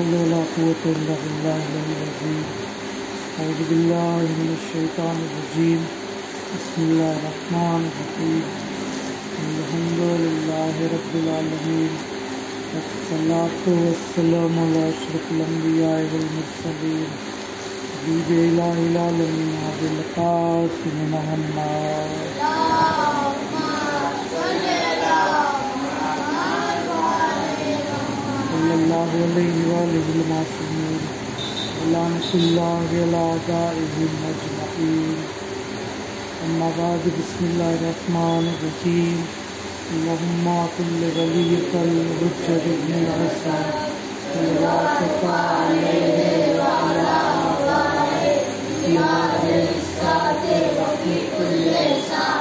حول ولا قوة إلا بالله العظيم أعوذ بالله من الشيطان الرجيم بسم الله الرحمن الرحيم الحمد لله رب العالمين والصلاة والسلام على أشرف الأنبياء والمرسلين حبيب إله العالمين أبي القاسم محمد عليه وآله المعصومين ولعنة الله على أعدائهم أجمعين أما بعد بسم الله الرحمن الرحيم اللهم كل وليك الحجة ابن الحسن صلواتك عليه وعلى آبائه في هذه الساعة وفي كل ساعة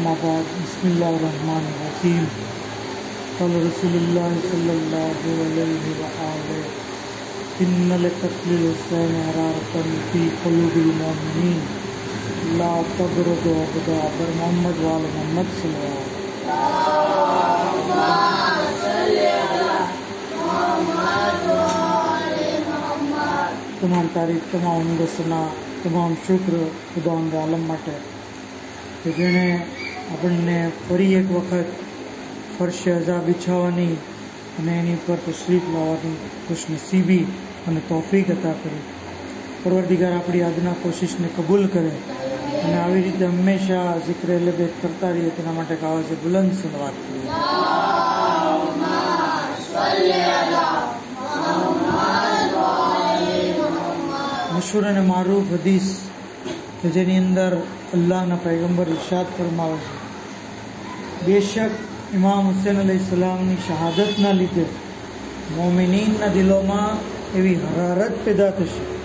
أما بعد بسم الله الرحمن الرحيم قال رسول الله صلى الله عليه وآله إن لقتل الإنسان حرارة في قلوب المؤمنين لا تبرد أبدا بر محمد وعلى محمد صلى الله عليه وسلم તમામ તારીફ તમામ અંગસના તમામ શુક્ર ખુદાન આલમ માટે કે જેણે આપણને ફરી એક વખત ફરશે અજા બિછાવવાની અને એની પર તશરીફ લાવવાની ખુશનસીબી અને તોફીક અતા કરી. પરવરદિગાર આપણી આજના કોશિશને કબૂલ કરે અને આવી રીતે હંમેશા જિક્ર એલબેત કરતા રહીએ તેના માટે કાવા છે બુલંદ કરીએ. મશહૂર અને મારૂફ હદીસ કે જેની અંદર અલ્લાહના પૈગંબર ઇરશાદ ફરમાવે છે. બેશક ઇમામ હુસેન અલી સલામની શહાદતના લીધે મોમિનીનના દિલોમાં એવી હરારત પેદા થશે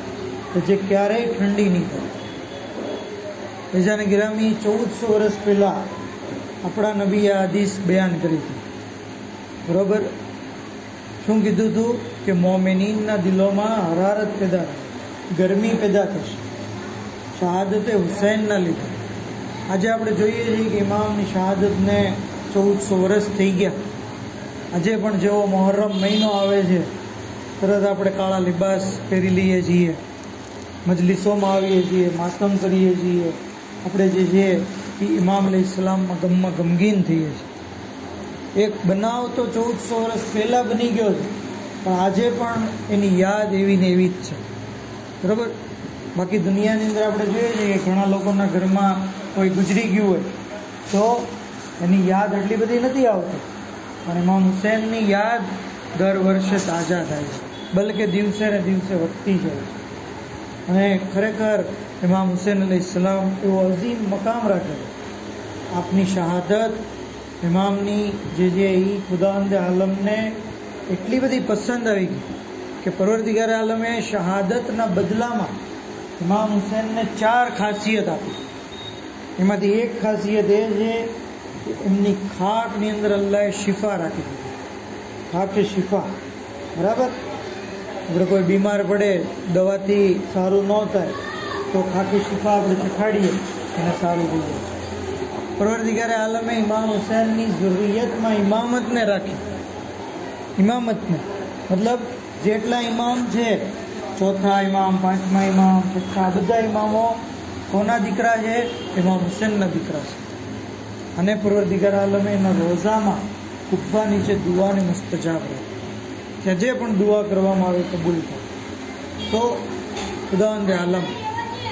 કે જે ક્યારેય ઠંડી નહીં થાય. એજાને ગિરામી ચૌદસો વર્ષ પહેલાં આપણા નબીએ આ હદીસ બયાન કરી હતી. બરોબર? શું કીધું હતું કે મોમિનીનના દિલોમાં હરારત પેદા ગરમી પેદા થશે? શહાદતે હુસૈનના લીધે. આજે આપણે જોઈએ છીએ કે ઇમામની શહાદતને ચૌદસો વર્ષ થઈ ગયા. આજે પણ જેવો મોહર્રમ મહિનો આવે છે, તરત આપણે કાળા લિબાસ પહેરી લઈએ છીએ, મજલિસોમાં આવીએ છીએ, માતમ કરીએ છીએ. આપણે જે છે એ ઇમામ અલી ઇસ્લામમાં ગમમાં ગમગીન થઈએ છીએ. એક બનાવ તો ચૌદસો વર્ષ પહેલાં બની ગયો છે, પણ આજે પણ એની યાદ એવી ને એવી જ છે. બરાબર? બાકી દુનિયાની અંદર આપણે જોઈએ છીએ કે ઘણા લોકોના ઘરમાં કોઈ ગુજરી ગયું હોય, તો એની યાદ એટલી બધી નથી આવતી. પણ ઇમામ હુસેનની યાદ દર વર્ષે તાજા થાય છે. બલકે દિવસે ને દિવસે વધતી જાય છે. અને ખરેખર ઇમામ હુસેન અલી ઇસ્લામ એવો અઝીમ મકામ રાખે આપની શહાદત, ઇમામની જે જે એ ખુદાંદ આલમને એટલી બધી પસંદ આવી ગઈ કે પરવરદિગાર આલમે શહાદતના બદલામાં ઇમામ હુસેનને ચાર ખાસિયત આપી. એમાંથી એક ખાસિયત એ છે કે એમની ખાટની અંદર અલ્લાહે શિફા રાખી દીધી. ખાકે શિફા. બરાબર? આપણે કોઈ બીમાર પડે, દવાથી સારું ન થાય, તો ખાટી શિફા આપણે ચખાડીએ એને સારું થઈ જાય. પરવરદિગારે આલમે ઇમામ હુસેનની જરૂરિયાતમાં ઇમામતને રાખી. ઇમામતને મતલબ જેટલા ઇમામ છે, ચોથા ઇમામ પાંચમા ઇમામ છઠ્ઠા, બધા ઇમામો કોના દીકરા છે? ઇમામ હુસેનના દીકરા છે. અને પરવરદિગાર આલમે એના રોઝામાં કુબ્બા નીચે દુઆને મુસ્તજાબ રહે કે જે પણ દુઆ કરવામાં આવે કબૂલ થાય તો ખુદાવંદ આલમ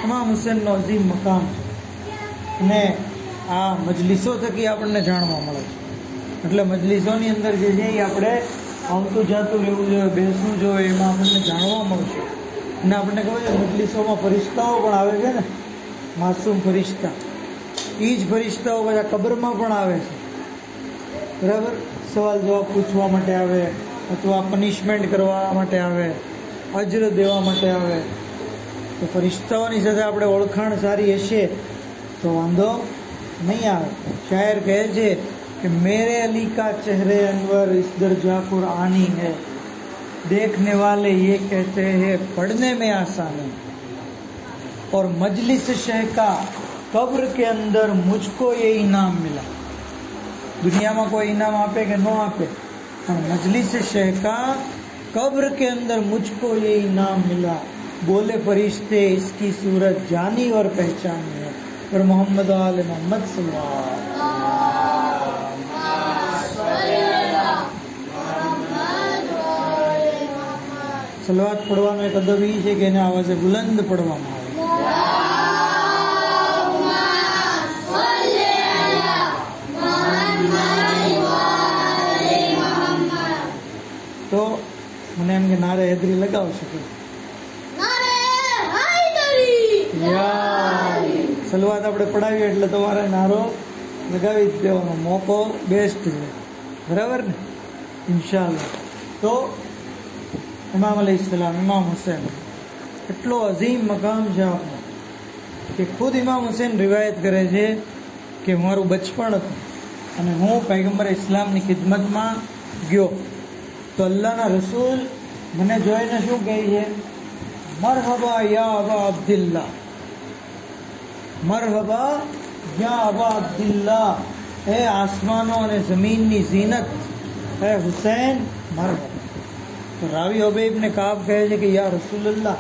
ઇમામ હુસેનનો અઝીમ મકામ અને આ મજલિસો થકી આપણને જાણવા મળે છે. એટલે મજલિસોની અંદર જે છે એ આપણે આવતું જાતું રહેવું જોઈએ, બેસવું જોઈએ, એમાં આપણને જાણવા મળશે. અને આપણને ખબર છે, મજલિસોમાં ફરિશ્તાઓ પણ આવે છે ને? માસૂમ ફરિશ્તા એ જ ફરિશ્તાઓ બધા કબરમાં પણ આવે છે બરાબર સવાલ જવાબ પૂછવા માટે આવે અથવા પનિશમેન્ટ કરવા માટે આવે અજર દેવા માટે આવે તો ફરિશ્તાઓની સાથે આપણે ઓળખાણ સારી હશે તો વાંધો નહીં આવે શાયર કહે છે कि मेरे अली का चेहरे अनवर इस दर्जा कुरानी है देखने वाले ये कहते हैं पढ़ने में आसान है اور مجلس شہ کا قبر کے اندر مجھ کو یہ انعام ملا۔ دنیا میں کوئی انعام آپے کہ نو آپے اور مجلس شہ کا قبر کے اندر مجھ کو یہ انعام ملا۔ بولے فرشتے، اس کی صورت جانی اور پہچانی ہے۔ اور محمد عال محمد صلی اللہ سلوات پڑھવાનો એક અદબ એ છે કે એને بلند બુલંદ પડવામાં મને એમ કે નારે હેદરી લગાવી કે? શરૂઆત સલવાત આપણે પડાવીએ એટલે તમારે નારો લગાવી જ દેવાનો. મોકો બેસ્ટ છે. બરાબર ને? ઇન્શાલ્લાહ તો ઇમામ અલી ઇસ્લામ ઇમામ હુસેન એટલો અઝીમ મકામ છે આપણો કે ખુદ ઇમામ હુસેન રિવાયત કરે છે કે મારું બચપણ હતું અને હું પૈગંબર ઇસ્લામની ખિદમતમાં ગયો. તો અલ્લાહના રસૂલ મને જોઈને શું કહે છે મરહબા યા અબા અબ્દુલ્લા મરહબા યા અબા અબ્દુલ્લા હે આસમાનો અને જમીનની ઝીનત હે હુસૈન મરહબા તો રાવી અબેબને કાબ કહે છે કે યા રસૂલલ્લાહ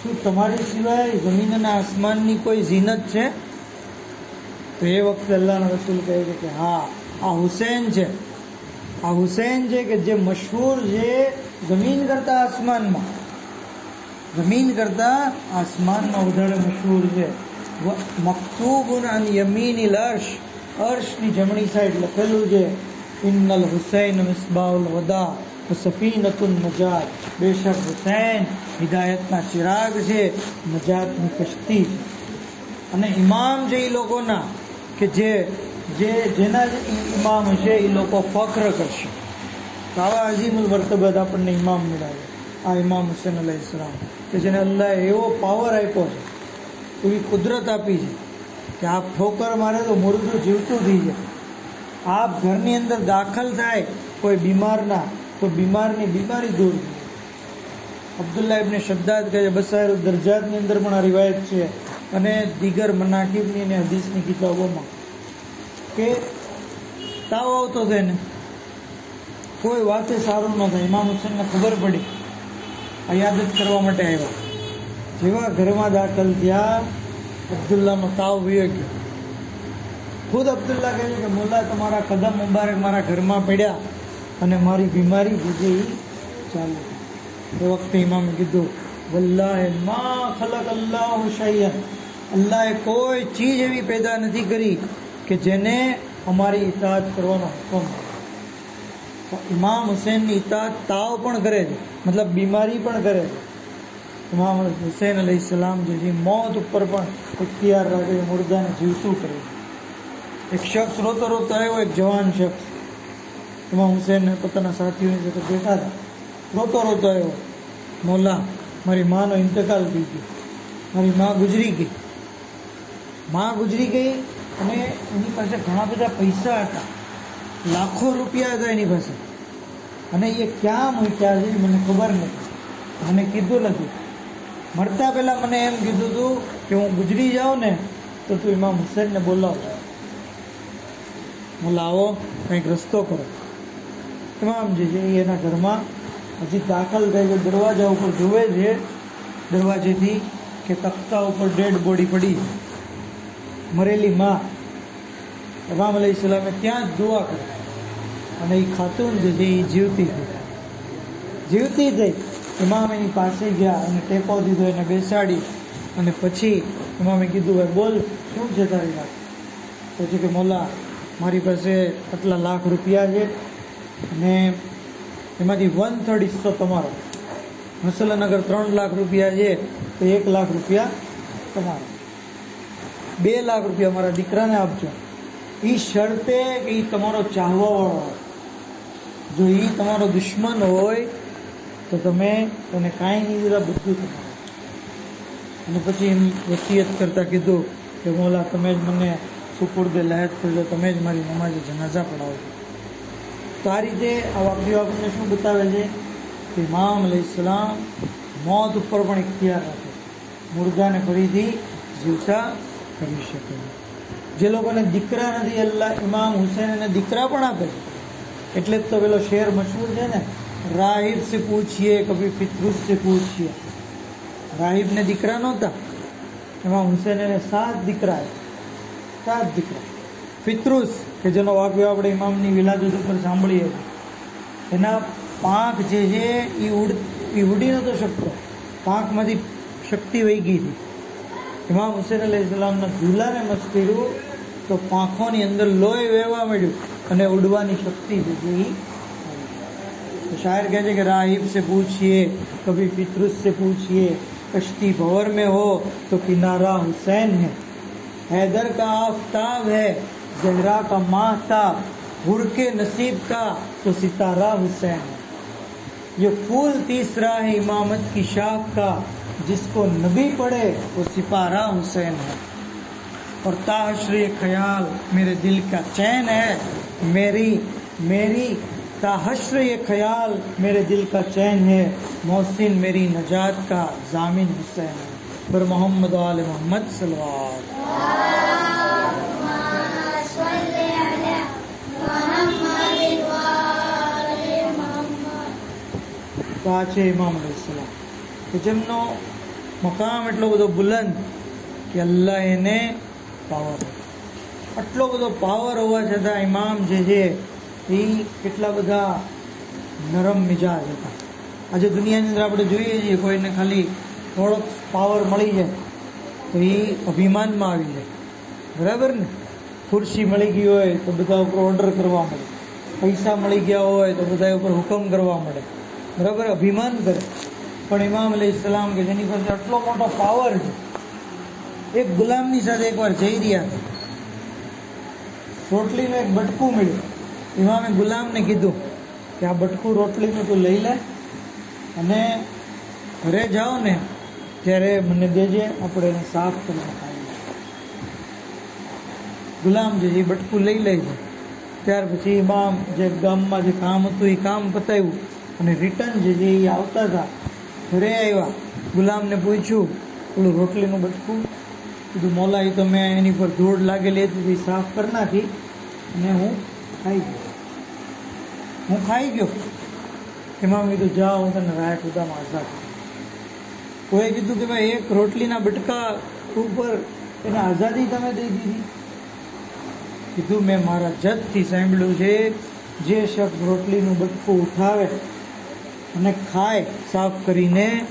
શું તમારી સિવાય જમીન અને આસમાનની કોઈ ઝીનત છે તો એ વખતે અલ્લાહના રસૂલ કહે છે કે હા આ હુસૈન છે આ હુસૈન છે કે જે મશહૂર છે જમીન કરતા આસમાનમાં, જમીન કરતા આસમાનમાં વધારે મશહૂર છે. મકતૂબુન અન યમીનિલ અર્શ, અર્શની જમણી સાઈડ લખેલું છે, ઇન્નલ હુસૈન મિસબાઉલ વદા સફી સફીનતુન નજાત. બેશક હુસૈન હિદાયતના ચિરાગ છે, નજાતની કશ્તી. અને ઇમામ છે એ લોકોના કે જે જે જેના જે ઇમામ હશે એ લોકો ફખ્ર કરશે. આવા અઝીમુલ વર્તબદ આપણને ઇમામ મળાવે આ ઇમામ હુસેન અલ્લા ઇસ્લામ કે જેને અલ્લાહ એવો પાવર આપ્યો છે એવી કુદરત આપી છે, કે આપ ઠોકર મારે તો મુર્દું જીવતું થઈ જાય. આપ ઘરની અંદર દાખલ થાય, કોઈ બીમારના, તો બીમારની બીમારી દૂર અબ્દુલ્લા ઇબ્ને શદ્દાદ કહે છે બસાયર દરજાતની અંદર પણ આ રિવાયત છે. અને દીગર મનાકીબની અને હદીસની કિતાબોમાં કે તાવ આવતો હતો એને. કોઈ વાતે સારું ન થાય. ઇમામ હુસેનને ખબર પડી. આ યાદ જ કરવા માટે આવ્યા. જેવા ઘરમાં દાખલ થયા અબ્દુલ્લાનો તાવ વયો ગયો. ખુદ અબ્દુલ્લા કહે છે કે મોલા તમારા કદમ મુબારક મારા ઘરમાં પડ્યા અને મારી બીમારી જે ચાલુ. એ વખતે ઇમામે કીધું, વલ્લાહે મા ખલક અલ્લાહ હુશૈયા અલ્લાહે કોઈ ચીજ એવી પેદા નથી કરી કે જેને અમારી ઇતાત કરવાનો હુકમ. તો ઇમામ હુસૈનની ઇતાત તાવ પણ કરે છે. મતલબ બીમારી પણ કરે છે. ઇમામ હુસેન અલી સલામ જે મોત ઉપર પણ ઇખ્તિયાર રાખે, મુર્દાને જીવતું કરે? એક શખ્સ રોતો રોતો આવ્યો, એક જવાન શખ્સ. ઇમામ હુસેનને પોતાના સાથીઓની સાથે બેઠા હતા. રોતો રોતો આવ્યો. મોલા મારી માનો ઇંતકાલ થઈ ગયો. મારી મા ગુજરી ગઈ. મા ગુજરી ગઈ અને એની પાસે ઘણા બધા પૈસા હતા. લાખો રૂપિયા હતા એની પાસે. અને એ ક્યાં મૂક્યા છે મને ખબર નથી મને કીધું નથી. મળતા પહેલાં મને એમ કીધું હતું કે હું ગુજરી જાઉં ને, તો તું ઇમામ હુસેનને બોલાવ હું લાવો, કંઈક રસ્તો કરો. ઇમામજી છે, એના ઘરમાં હજી દાખલ થાય ગયો. દરવાજા ઉપર જુએ છે, દરવાજેથી કે તખ્તા ઉપર ડેડ બોડી પડી છે. મરેલી માં રામ અલી ઇસ્લામે ત્યાં જ દુઆ કરી. અને એ ખાતુન જે છે એ જીવતી થઈ જીવતી થઈ ઇમામ એની પાસે ગયા અને ટેકો દીધો, એને બેસાડી. અને પછી ઇમામે કીધું, ભાઈ, બોલ, શું છે તારી વાત? પછી કે, મોલા, મારી પાસે આટલા લાખ રૂપિયા છે અને એમાંથી વન થર્ડ હિસ્સો તમારો. મસલન અગર ત્રણ લાખ રૂપિયા છે તો એક લાખ રૂપિયા તમારો. બે લાખ રૂપિયા મારા દીકરાને આપજો. એ શરતે કે એ તમારો ચાહવાવાળો હોય જો એ તમારો દુશ્મન હોય, તો તમે તેને કાંઈ નહીં દીધા બધું તમારું અને પછી એમ વસિયત કરતાં કીધું કે મોલા, તમે જ મને સુપુર્દે લહેત કરજો તમે જ મારી નમાજે જનાઝા પડાવજો તો આ રીતે આ વાક્યો આપણને શું બતાવે છે? કે ઇમામ અલૈહિસ્સલામ મોત ઉપર પણ ઇખ્તિયાર રાખે. મુર્દાને ફરીથી જીવતા કરી શકે. જે લોકોને દીકરા નથી અલ્લાહ ઇમામ હુસૈનને દીકરા પણ આપે એટલે જ તો પેલો શેર મશહૂર છે ને, રાહિબ સે પૂછીએ, કભી ફિતરુસ સે પૂછીએ. રાહિબને દીકરા નહોતા. એમાં હુસૈનને સાત દીકરા સાત દીકરા. ફિતરુસ, કે જેનો વાક્યો આપણે ઇમામની વિલાદત ઉપર સાંભળીએ. એના પાંખ જે છે એ ઉડ એ ઉડી નહોતો શકતો. પાંખમાંથી શક્તિ વહી ગઈ હતી. امام حسین علیہ السلام نا جھولا نے مت پھر تو پانکوں نے اندر لوئے ویوا ملوانی شکتی تو شاعر کہتے کہ راہب سے پوچھئے، کبھی فطرس سے پوچھئے، کشتی بھور میں ہو تو کنارہ حسین ہے۔ حیدر کا آفتاب ہے جگرا کا ماہتاب کے نصیب کا تو ستارہ حسین ہے۔ یہ پھول تیسرا ہے امامت کی شاہ کا جس کو نبی پڑھے، وہ سپارہ حسین ہے۔ اور تاشری خیال، میرے دل کا چین ہے۔ میری میری تاحشر یہ خیال، میرے دل کا چین ہے۔ محسن میری نجات کا ضامن حسین ہے۔ پر محمد عال محمد صلوات پانچ امام حسین۔ કે જેમનો મકામ એટલો બધો બુલંદ કે અલ્લાહ એને પાવર આટલો બધો પાવર હોવા છતાં ઇમામ જે છે, એ કેટલા બધા નરમ મિજાજ હતા. આજે દુનિયાની અંદર આપણે જોઈએ છીએ, કોઈને ખાલી થોડોક પાવર મળી જાય, તો એ અભિમાનમાં આવી જાય. બરાબર ને? ખુરશી મળી ગઈ હોય, તો બધા ઉપર ઓર્ડર કરવા મળે. પૈસા મળી ગયા હોય, તો બધા ઉપર હુકમ કરવા મળે. બરાબર? અભિમાન કરે. પણ ઇમામ અલી ઇસ્લામ કે જેની પાસે આટલો મોટો પાવર છે, એક ગુલામની સાથે એકવાર જઈ રહ્યા. હતા રોટલીનું એક બટકું મળ્યું. ઇમામે ગુલામને કીધું કે આ બટકું રોટલીનું તું લઈ લે અને ઘરે જાઓ ને ત્યારે મને દેજે, આપણે એને સાફ કરીને ખાઈએ ગુલામ જે એ બટકું લઈ લે છે. ત્યાર પછી ઇમામ જે ગામમાં જે કામ હતું એ કામ પતાવ્યું અને રિટર્ન જે એ આવતા હતા. ઘરે આવ્યા. ગુલામને પૂછ્યું પેલું રોટલીનું બટકું? કીધું મોલા એ તો મેં એની પર ધૂળ લાગેલી હતી એ સાફ કરી નાખી. અને હું ખાઈ ગયો. હું ખાઈ ગયો. એમાં કીધું, જાઓ, હું તને રાય ખુદામાં આઝાદ. કોઈએ કીધું કે, ભાઈ, એક રોટલીના બટકા ઉપર એને આઝાદી તમે દઈ દીધી. કીધું, મેં મારા જતથી સાંભળ્યું છે, જે શખ્સ રોટલીનું બટકું ઉઠાવે અને ખાય, સાફ કરીને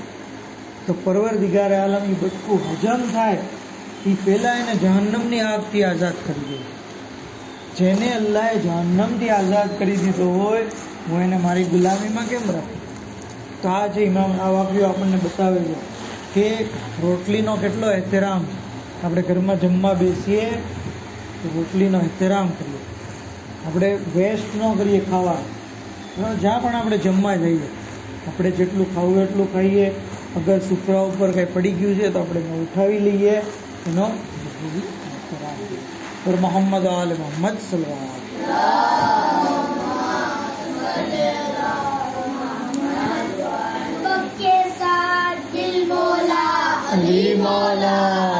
તો પરવરદિગારે આલમ એ બટકું હજમ થાય એ પહેલાં એને જહન્નમની આગથી આઝાદ કરી દે. જેને અલ્લાહે જહન્નમથી આઝાદ કરી દીધો હોય, હું એને મારી ગુલામીમાં કેમ રાખું? તો આ જે ઇમામ, આ વાક્યો આપણને બતાવે છે કે રોટલીનો કેટલો એહતરામ, આપણે ઘરમાં જમવા બેસીએ, તો રોટલીનો એહતરામ કરીએ. આપણે વેસ્ટ ન કરીએ ખાવા? જ્યાં પણ આપણે જમવા જઈએ આપણે જેટલું ખાવું એટલું ખાઈએ. અગર સુતરા ઉપર કંઈ પડી ગયું છે તો આપણે એને ઉઠાવી લઈએ. એનો પર મોહમ્મદ આલ મોહમ્મદ સલવા અલી મોલા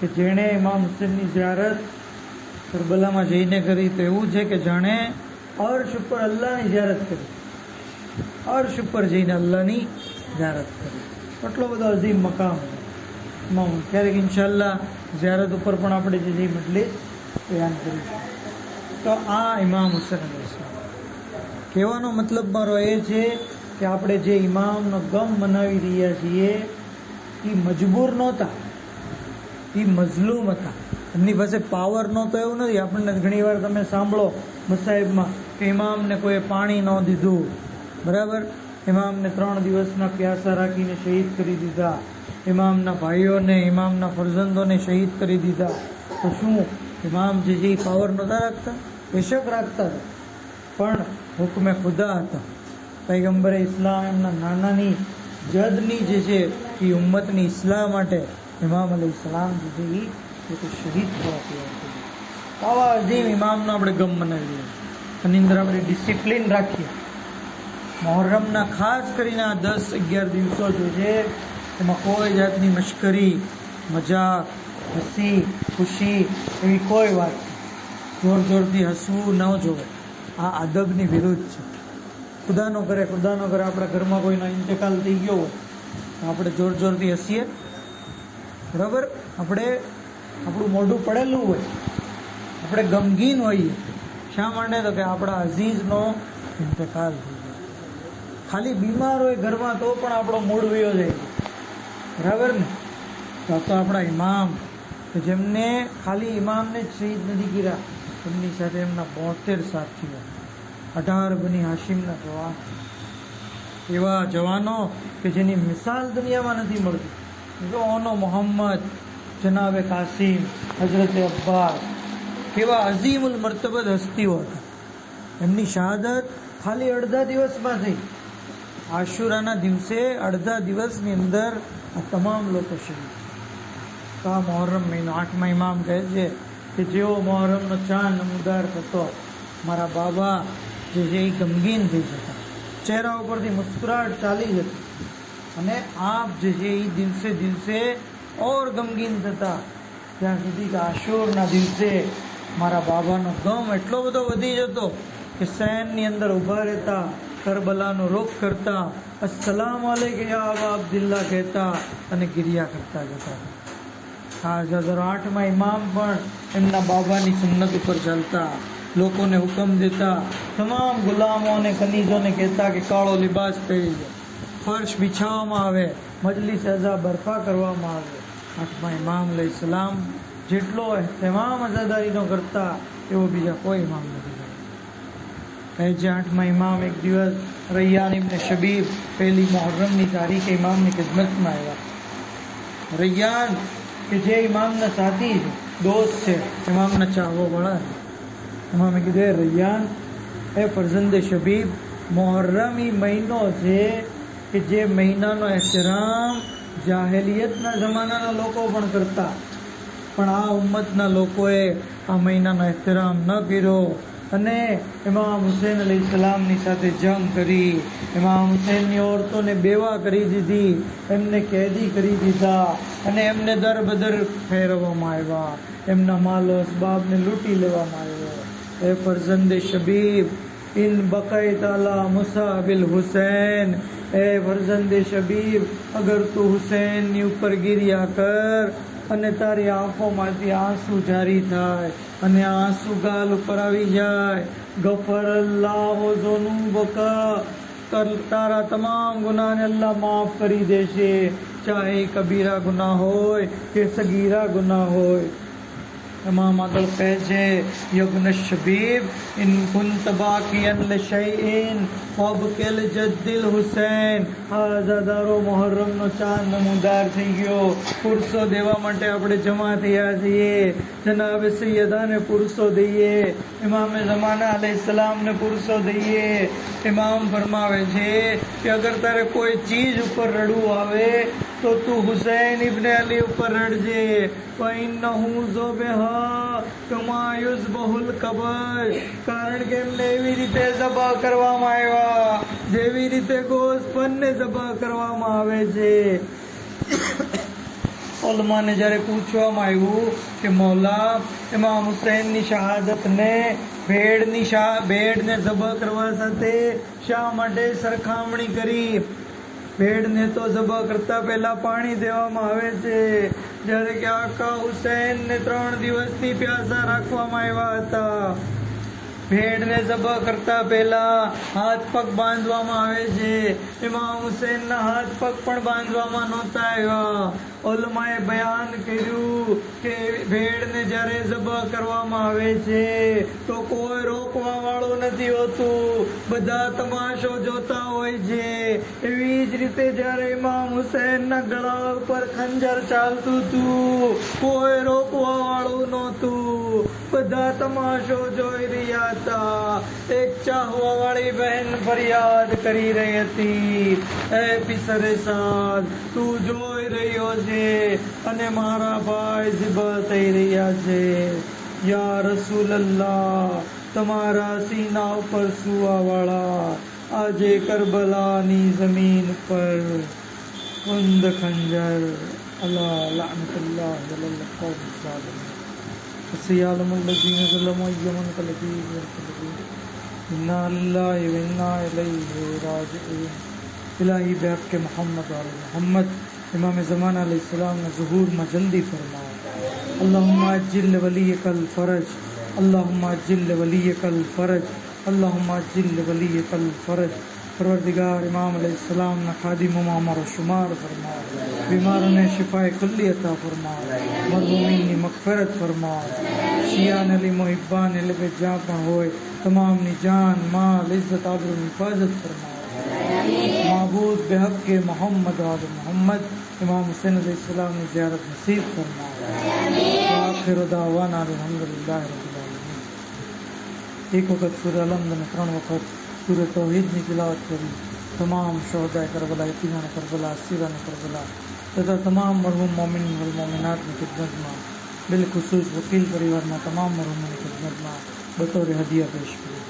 કે જેણે ઇમામ હુસેનની ઝિયારત કરબલામાં જઈને કરી, તો એવું છે કે જાણે અર્શ ઉપર અલ્લાહની ઝિયારત કરી. અર્શ ઉપર જઈને અલ્લાહની ઝિયારત કરી. એટલો બધો અઝીમ મકામ. ઇમામ ક્યારેક ઇન્શાલ્લાહ ઝિયારત ઉપર પણ આપણે જે જઈ મટલી બયાન કરીશું. તો આ ઇમામ હુસેન કહેવાનો મતલબ મારો એ છે કે આપણે જે ઇમામનો ગમ મનાવી રહ્યા છીએ એ મજબૂર નહોતા. એ મઝલૂમ હતા. એમની પાસે પાવર નહોતો એવું નથી, આપણને ઘણી વાર તમે સાંભળો મસાહેબમાં કે ઇમામને કોઈ પાણી ન દીધું. બરાબર? ઇમામને ત્રણ દિવસના પ્યાસા રાખીને શહીદ કરી દીધા. ઇમામના ભાઈઓને ઇમામના ફરજંદોને શહીદ કરી દીધા. તો શું? ઇમામ જે એ પાવર નહોતા રાખતા? બેશક રાખતા પણ હુકમે ખુદા હતા. પૈગંબરે ઇસ્લામ એમના નાનાની જદની જે છે એ ઉમ્મતની ઇસ્લામ માટે ઇમામ અલી સલામ જે એ તો શહીદ થવા તૈયાર. આવા અજીમ ઇમામનો આપણે ગમ મનાવીએ. એની અંદર આપણે ડિસિપ્લિન રાખીએ. મહોરમના ખાસ કરીને આ દસ અગિયાર દિવસો જે છે, એમાં કોઈ જાતની મશ્કરી, મજાક, હસી, ખુશી એવી કોઈ વાત જોર જોરથી હસવું ન જોવે. આ અદબની વિરુદ્ધ છે. ખુદાનો કરે ખુદાનો કરે આપણા ઘરમાં કોઈનો ઇન્તકાલ થઈ ગયો હોય આપણે જોર જોરથી હસીએ. બરાબર? આપણે આપણું મોઢું પડેલું હોય, આપણે ગમગીન હોઈએ, શા માટે? તો કે આપણા અઝીઝનો ઇન્તકાલ થઈ ગયો. ખાલી બીમાર હોય ઘરમાં તો પણ આપણો મૂડ વયો જાય. બરાબર ને? તો તો આપણા ઇમામ કે જેમને ખાલી ઇમામને જ શહીદ નથી કર્યા, એમની સાથે એમના બોતેર સાથીઓ. અઢાર બની હાશીમના જવાન. એવા જવાનો કે જેની મિસાલ દુનિયામાં નથી મળતી. જો ઓનો મોહમ્મદ જનાબે કાસિમ હજરત અબ્બાસ કેવા અઝીમુલ મરતબત હસ્તીઓ હતા. એમની શહાદત ખાલી અડધા દિવસમાં થઈ. આશુરાના દિવસે અડધા દિવસની અંદર આ તમામ લોકો શહીદ તો આ મોહરમ મહિનો આઠમા ઇમામ કહે છે કે જેવો મોહરમનો ચાંદ નમુદાર થતો, મારા બાબા જે છે એ ગમગીન થઈ જતા. ચહેરા ઉપરથી મુસ્કુરાટ ચાલી જતી. અને આપ જે છે એ દિવસે દિવસે ઓર ગમગીન થતા. ત્યાં સુધી કે આશુરના દિવસે મારા બાબાનો ગમ એટલો બધો વધી જતો કે સૈનની અંદર ઊભા રહેતા, કરબલાનો રોક કરતા, અસલામ વાલેકે યા અબ્દુલ્લા કહેતા અને ગિરિયા કરતા જતા. હા હજાર આઠમાં ઇમામ પણ એમના બાબાની સુન્નત ઉપર ચાલતા, લોકોને હુકમ દેતા, તમામ ગુલામો અને કનીજોને કહેતા કે કાળો લિબાસ પહેરી લો. ફર્શ બિછાવવામાં આવે, મજલિસ અઝા બરફા કરવામાં આવે. આઠમા ઇમામ લઈ સલામ જેટલો તમામ અઝાદારીનો કરતા એવો બીજા કોઈ ઇમામ નથી. કહે છે આઠમા ઇમામ એક દિવસ રૈયાન ઇબ્ને શબીબ પહેલી મોહર્રમની તારીખે ઇમામની ખિદમતમાં આવ્યા. રૈયાન કે જે ઇમામના સાથી દોસ્ત છે ઇમામના ચાહવો વાળા ઇમામે કીધું, "એ રૈયાન, એ ફરજંદે શબીબ મોહર્રમ મહિનો છે કે જે મહિનાનો એહતરામ જાહેલિયતના જમાનાના લોકો પણ કરતા. પણ આ ઉમ્મતના લોકોએ આ મહિનાનો એહતરામ ન કર્યો અને ઇમામ હુસેન અલી સલામની સાથે જંગ કરી. ઇમામ હુસેનની ઓરતોને બેવા કરી દીધી, એમને કેદી કરી દીધા અને એમને દર બદર ફેરવવામાં આવ્યા. એમના માલો અસબાબને લૂંટી લેવામાં આવ્યો. એ ફરજંદ શબીબ ઇન બકૈત અલા મુસાબિલ હુસૈન એ ફરજંદ શબીબ અગર તું હુસૈનની ઉપર ગિર્યા કર અને તારી આંખોમાંથી આંસુ જારી થાય અને આ આંસુ ગાલ ઉપર આવી જાય ગફર અલ્લાહ બકા તારા તમામ ગુનાને અલ્લાહ માફ કરી દેશે ચાહે કબીરા ગુના હોય કે સગીરા ગુના હોય તમામ આગળ કહે છે યજ્ઞ શબીબ ઇન કુંત બાકિયન લશૈઇન ફબકેલ જદ્દિલ હુસૈન આઝાદારો મોહર્રમનો ચાંદ નમૂદાર થઈ ગયો પુરુષો દેવા માટે આપણે જમા થયા છીએ જનાબ સૈયદાને પુરુષો દઈએ ઇમામે જમાના અલૈહિ સલામને પુરુષો દઈએ ઇમામ ફરમાવે છે કે અગર તારે કોઈ ચીજ ઉપર રડવું આવે તો તું હુસૈન ઇબ્ને અલી ઉપર રડજે ફઇન્નહુ ઝુબિહા કમા બહુલ કબર. કારણ કે એમને એવી રીતે ઝબા કરવામાં આવ્યા. જેવી રીતે ગોસ્ત પનને ઝબા કરવામાં આવે છે. ઓલમાને જ્યારે પૂછવામાં આવ્યું કે મૌલા એમાં હુસૈનની શહાદતને ભેડની શા ભેડને ઝબહ કરવા સાથે શા માટે સરખામણી કરી? ભેડને તો સભા કરતા પહેલા પાણી દેવામાં આવે છે. જ્યારે કે આકા હુસૈનને ત્રણ દિવસની પ્યાસા રાખવામાં આવ્યા હતા. ભેડને ઝબહ કરતા પહેલા હાથ પગ બાંધવામાં આવે છે. ઇમામ હુસેનના હાથ પગ પણ બાંધવામાં નહોતા આવ્યા. ઓલમાએ બયાન કર્યું કે ભેડને જ્યારે ઝબહ કરવામાં આવે છે, તો કોઈ રોકવા વાળું નથી હોતું. બધા તમાશો જોતા હોય છે. એવી જ રીતે જ્યારે ઇમામ હુસેનના ગળા ઉપર ખંજર ચાલતું હતું, કોઈ રોકવા વાળું નહોતું. બધા તમાશો જોઈ રહ્યા હતા એક ચાહવા વાળી બહેન ફરિયાદ કરી રહી હતી. એ પિસરે સાદ તું જોઈ રહ્યો છે અને મારા ભાઈ ઝિબા થઈ રહ્યા છે. યા રસૂલલ્લાહ, તમારા સીના ઉપર સુવા વાળા, આજે કરબલાની જમીન પર કુંદ ખંજર. અલા લાનતુલ્લાહ અલલ કૌમ ઝાલિમ سيعلم الذين ظلموا أي منقلب ينقلبون إنا لله وإنا إليه راجعون. الہی بحق کے محمد وعلى محمد، امام زمان علیہ السلام نے ظہور میں جلدی فرمایا، اللہم اجل ولیک الفرج، اللہم اجل ولیک الفرج، اللہم اجل ولیک الفرج. پروردگار امام علیہ السلام نہ خادم معمر و شمار فرما بیماروں نے شفا کلی عطا فرما مرحومین نے مغفرت فرما سیان علی محبان لب جاں پر ہوئے، تمام نی جان، مال، عزت آبر حفاظت فرما۔ معبود بے حق کے محمد آل محمد، امام حسین علیہ السلام نے زیارت نصیب فرما۔ آخر دعوانا الحمدللہ رب العالمین۔ ایک وقت سورہ لندن اکران وقت પૂરો તોહીદની તિલાવત કરી તમામ શહોદાય કરબલા ઇતિમાને કરબલા સિરાને કરબલા તથા તમામ મરહુમ મોમિન મરહુમ મોમિનાતની ખિદમતમાં બિલખુસૂસ વકીલ પરિવારના તમામ મરહુમોની ખિદમતમાં બતોરે હદિયા પેશ કરી